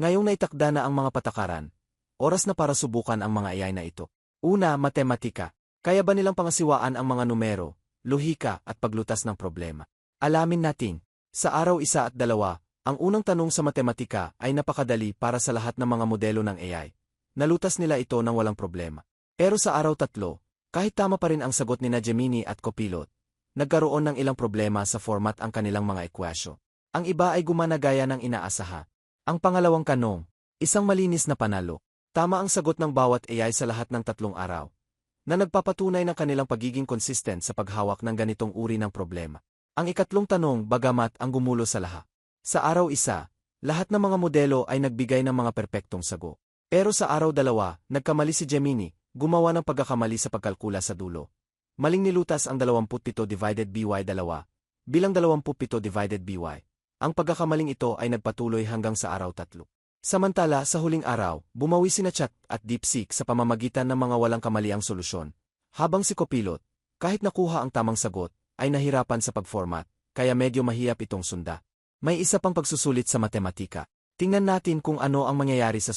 Ngayong naitakda na ang mga patakaran, oras na para subukan ang mga AI na ito. Una, matematika. Kaya ba nilang pangasiwaan ang mga numero, lohika at paglutas ng problema? Alamin natin. Sa araw isa at dalawa, ang unang tanong sa matematika ay napakadali para sa lahat ng mga modelo ng AI. Nalutas nila ito ng walang problema. Pero sa araw tatlo, kahit tama pa rin ang sagot ni na Gemini at Copilot, nagkaroon ng ilang problema sa format ang kanilang mga ekwasyo. Ang iba ay gumana gaya ng inaasaha. Ang pangalawang kanong, isang malinis na panalo. Tama ang sagot ng bawat AI sa lahat ng tatlong araw, na nagpapatunay ng kanilang pagiging consistent sa paghawak ng ganitong uri ng problema. Ang ikatlong tanong, bagamat ang gumulo sa lahat. Sa araw isa, lahat ng mga modelo ay nagbigay ng mga perpektong sago. Pero sa araw dalawa, nagkamali si Gemini, gumawa ng pagkakamali sa pagkalkula sa dulo. Maling nilutas ang 27 divided by 2 bilang 27 divided by. Ang pagkakamaling ito ay nagpatuloy hanggang sa araw tatlo. Samantala, sa huling araw, bumawi sina Chat at DeepSeek sa pamamagitan ng mga walang kamaliang solusyon. Habang si Copilot, kahit nakuha ang tamang sagot, ay nahirapan sa pag-format, kaya medyo mahiyap itong sunda. May isa pang pagsusulit sa matematika. Tingnan natin kung ano ang mangyayari sa